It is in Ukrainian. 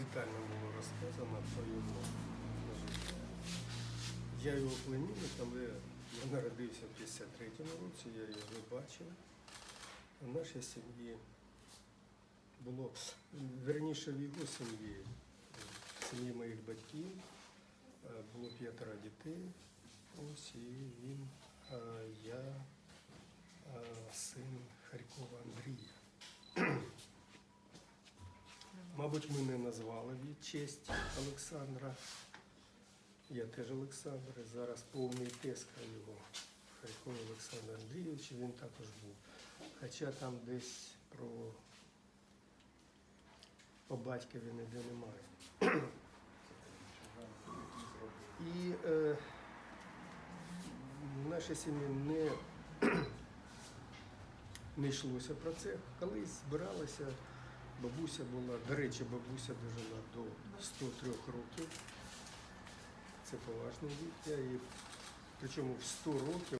детально було розказано про його життя. Я його племінник, але я народився в 53-му році, я його не бачив. В нашій сім'ї було, верніше в його сім'ї, в сім'ї моїх батьків, е, було п'ятеро дітей. Ось і він, я, Мабуть, ми не назвали від честь Олександра. Я теж Олександр, зараз повний тезка його. Харьков Олександр Андрійович, він також був. Хоча там десь про по батькові ніде немає. І е, в нашій сім'ї не, не йшлося про це. Колись збиралися, бабуся була, до речі, бабуся дожила до 103 років. Це поважний вік. Причому в 100 років